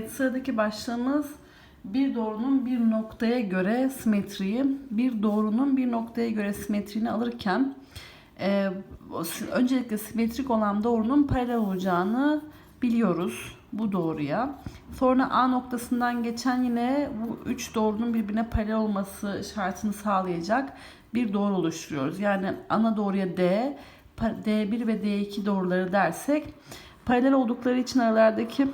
Evet sıradaki başlığımız bir doğrunun bir noktaya göre simetriyi, bir doğrunun bir noktaya göre simetriğini alırken e, öncelikle simetrik olan doğrunun paralel olacağını biliyoruz bu doğruya. Sonra A noktasından geçen yine bu üç doğrunun birbirine paralel olması şartını sağlayacak bir doğru oluşturuyoruz. Yani ana doğruya D, pa- D1 ve D2 doğruları dersek paralel oldukları için aralardaki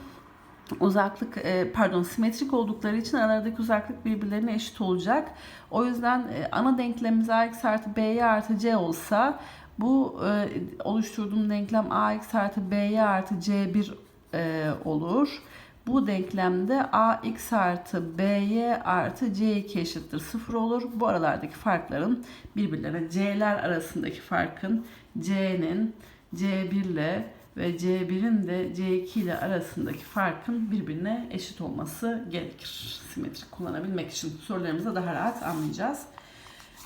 uzaklık e, pardon simetrik oldukları için aralardaki uzaklık birbirlerine eşit olacak. O yüzden e, ana denklemimiz ax artı by artı c olsa bu e, oluşturduğum denklem ax artı by artı c1 e, olur. Bu denklemde ax artı by artı c2 eşittir 0 olur. Bu aralardaki farkların birbirlerine c'ler arasındaki farkın c'nin c1 ile ve C1'in de C2 ile arasındaki farkın birbirine eşit olması gerekir. Simetrik kullanabilmek için sorularımızı daha rahat anlayacağız.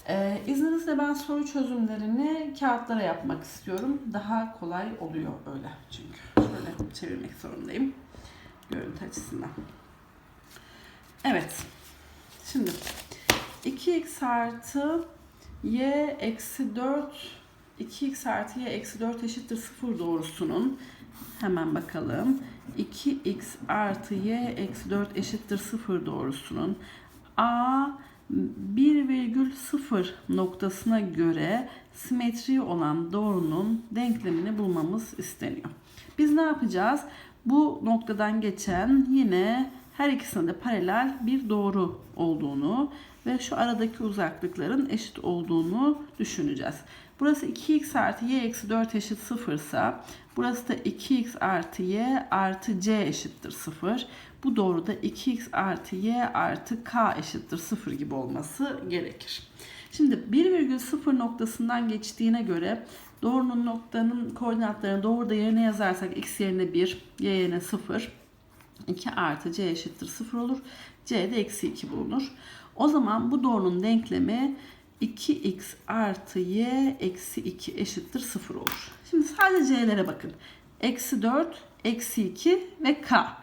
Ee, izninizle ben soru çözümlerini kağıtlara yapmak istiyorum. Daha kolay oluyor öyle çünkü. Şöyle çevirmek zorundayım. Görüntü açısından. Evet. Şimdi 2x artı y eksi 4 2x artı y eksi 4 eşittir 0 doğrusunun hemen bakalım. 2x artı y eksi 4 eşittir 0 doğrusunun a 1,0 noktasına göre simetri olan doğrunun denklemini bulmamız isteniyor. Biz ne yapacağız? Bu noktadan geçen yine her ikisine de paralel bir doğru olduğunu ve şu aradaki uzaklıkların eşit olduğunu düşüneceğiz. Burası 2x artı y eksi 4 eşit 0 ise burası da 2x artı y artı c eşittir 0. Bu doğruda 2x artı y artı k eşittir 0 gibi olması gerekir. Şimdi 1,0 noktasından geçtiğine göre doğrunun noktanın koordinatlarını doğruda yerine yazarsak x yerine 1, y yerine 0, 2 artı c eşittir 0 olur. c de eksi 2 bulunur. O zaman bu doğrunun denklemi 2x artı y eksi 2 eşittir 0 olur. Şimdi sadece c'lere bakın. Eksi 4, eksi 2 ve k.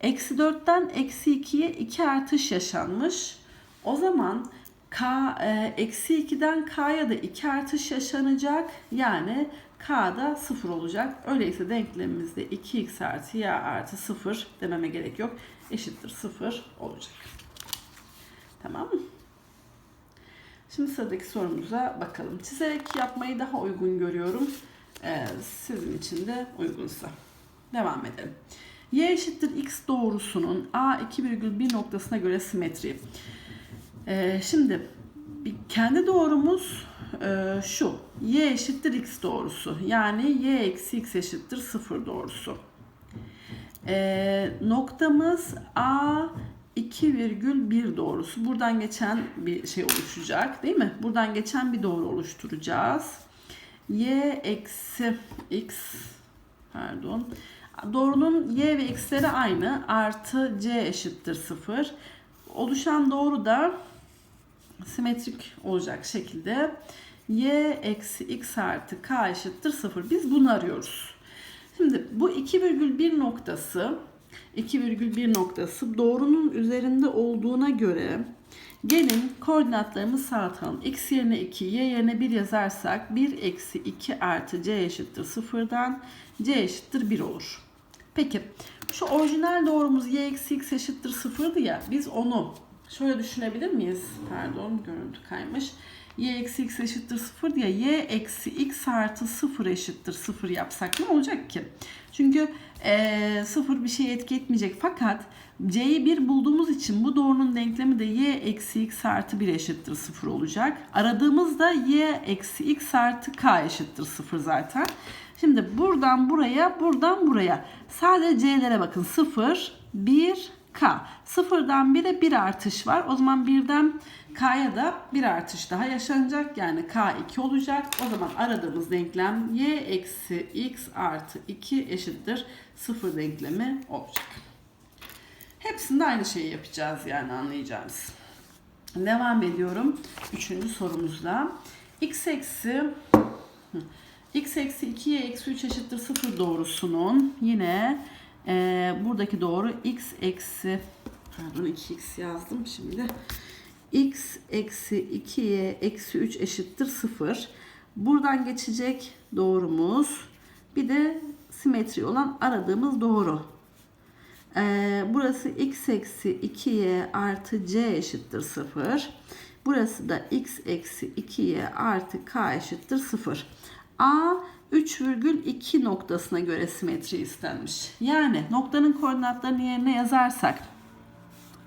Eksi 4'ten eksi 2'ye 2 artış yaşanmış. O zaman k e, eksi 2'den k'ya da 2 artış yaşanacak. Yani k da 0 olacak. Öyleyse denklemimizde 2x artı y artı 0 dememe gerek yok. Eşittir 0 olacak. Tamam mı? Şimdi sıradaki sorumuza bakalım. Çizerek yapmayı daha uygun görüyorum. Ee, sizin için de uygunsa. Devam edelim. Y eşittir x doğrusunun a 2,1 noktasına göre simetri. Ee, şimdi kendi doğrumuz e, şu. Y eşittir x doğrusu. Yani y eksi x eşittir 0 doğrusu. Ee, noktamız a 2,1 doğrusu. Buradan geçen bir şey oluşacak değil mi? Buradan geçen bir doğru oluşturacağız. Y eksi x pardon. Doğrunun y ve x'leri aynı. Artı c eşittir 0. Oluşan doğru da simetrik olacak şekilde y eksi x artı k eşittir 0. Biz bunu arıyoruz. Şimdi bu 2,1 noktası 2,1 noktası doğrunun üzerinde olduğuna göre gelin koordinatlarımızı sağlatalım. x yerine 2, y yerine 1 yazarsak 1 eksi 2 artı c eşittir 0'dan c eşittir 1 olur. Peki şu orijinal doğrumuz y eksi x eşittir 0'dı ya biz onu şöyle düşünebilir miyiz? Pardon görüntü kaymış. Y eksi x eşittir 0 diye y eksi x artı 0 eşittir 0 yapsak ne olacak ki? Çünkü eee 0 bir şey etki etmeyecek fakat c'yi 1 bulduğumuz için bu doğrunun denklemi de y eksi x artı 1 eşittir 0 olacak. Aradığımızda y eksi x artı k eşittir 0 zaten. Şimdi buradan buraya, buradan buraya. Sadece c'lere bakın. 0, 1, k. 0'dan 1'e 1 artış var. O zaman 1'den k'ya da 1 artış daha yaşanacak. Yani k 2 olacak. O zaman aradığımız denklem y eksi x artı 2 eşittir 0 denklemi olacak. Hepsinde aynı şeyi yapacağız yani anlayacağınız. Devam ediyorum. Üçüncü sorumuzla. x eksi x eksi 2y eksi 3 eşittir 0 doğrusunun yine Ee, buradaki doğru x eksi pardon 2x yazdım şimdi. x eksi 2y eksi 3 eşittir 0. Buradan geçecek doğrumuz. Bir de simetri olan aradığımız doğru. Ee, burası x eksi 2y artı c eşittir 0. Burası da x eksi 2y artı k eşittir 0. A 3,2 noktasına göre simetri istenmiş. Yani noktanın koordinatlarını yerine yazarsak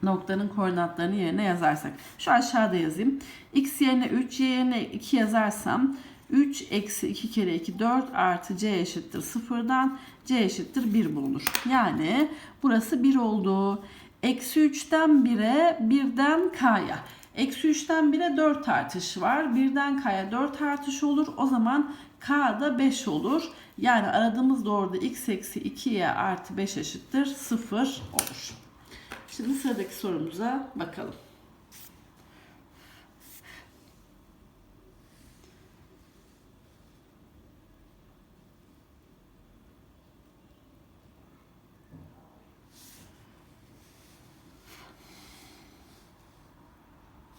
noktanın koordinatlarını yerine yazarsak şu aşağıda yazayım. x yerine 3 y yerine 2 yazarsam 3 eksi 2 kere 2 4 artı c eşittir 0'dan c eşittir 1 bulunur. Yani burası 1 oldu. Eksi 3'ten 1'e 1'den k'ya. Eksi 3'ten 1'e 4 artış var. 1'den k'ya 4 artış olur. O zaman k da 5 olur. Yani aradığımız doğruda x eksi 2y artı 5 eşittir 0 olur. Şimdi sıradaki sorumuza bakalım.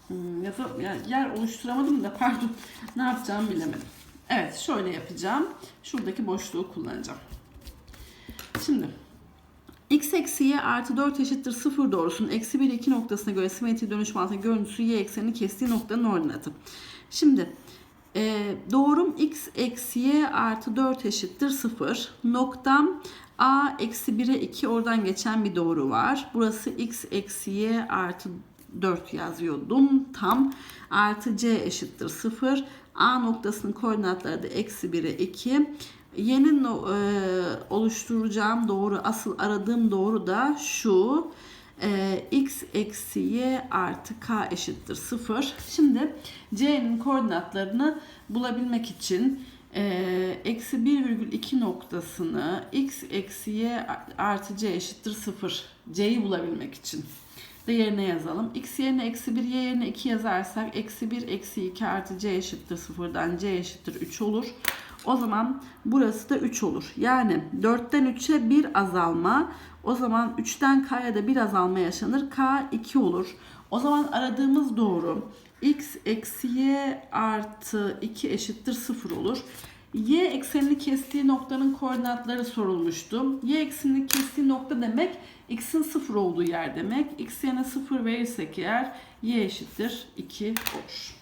Hmm, yani yer oluşturamadım da pardon ne yapacağımı bilemedim. Evet şöyle yapacağım. Şuradaki boşluğu kullanacağım. Şimdi x eksi y artı 4 eşittir 0 doğrusunun eksi 1 2 noktasına göre simetri dönüş mantığı görüntüsü y eksenini kestiği noktanın ordinatı. Şimdi e, doğrum x eksi y artı 4 eşittir 0. Noktam a eksi 1'e 2 oradan geçen bir doğru var. Burası x eksi y artı 4 yazıyordum tam. Artı c eşittir 0. A noktasının koordinatları da eksi 1'e 2. Yeni e, oluşturacağım doğru, asıl aradığım doğru da şu. E, x eksi y artı k eşittir 0. Şimdi c'nin koordinatlarını bulabilmek için e, eksi 1,2 noktasını x eksi y artı c eşittir 0. c'yi bulabilmek için de yerine yazalım. x yerine eksi 1, y yerine 2 yazarsak eksi 1 eksi 2 artı c eşittir 0'dan c eşittir 3 olur. O zaman burası da 3 olur. Yani 4'ten 3'e 1 azalma. O zaman 3'ten k'ya da 1 azalma yaşanır. k 2 olur. O zaman aradığımız doğru x eksi y artı 2 eşittir 0 olur. Y eksenini kestiği noktanın koordinatları sorulmuştu. Y eksenini kestiği nokta demek x'in 0 olduğu yer demek. x yerine 0 verirsek eğer y eşittir 2 olur.